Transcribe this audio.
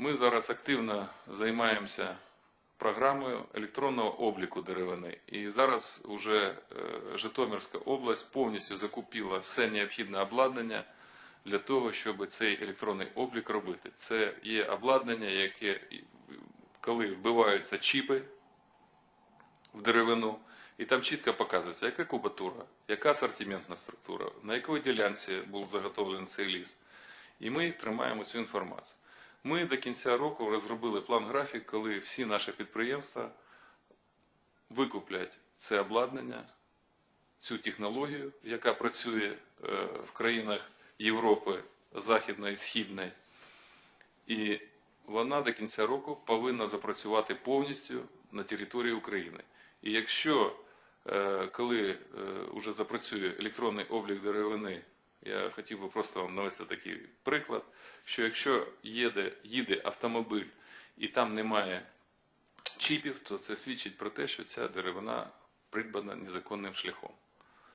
Ми зараз активно займаємося програмою електронного обліку деревини. І зараз уже е, Житомирська область повністю закупила все необхідне обладнання для того, щоб цей електронний облік робити. Це є обладнання, яке, коли вбиваються чіпи в деревину, і там чітко показується, яка кубатура, яка асортиментна структура, на якій ділянці був заготовлений цей ліс. І ми тримаємо цю інформацію. Ми до кінця року розробили план графік, коли всі наші підприємства викуплять це обладнання, цю технологію, яка працює е, в країнах Європи Західної, Східної, і вона до кінця року повинна запрацювати повністю на території України. І якщо е, коли вже запрацює електронний облік деревини, я хотів би просто вам навести такий приклад, що якщо їде, їде автомобіль і там немає чіпів, то це свідчить про те, що ця деревина придбана незаконним шляхом.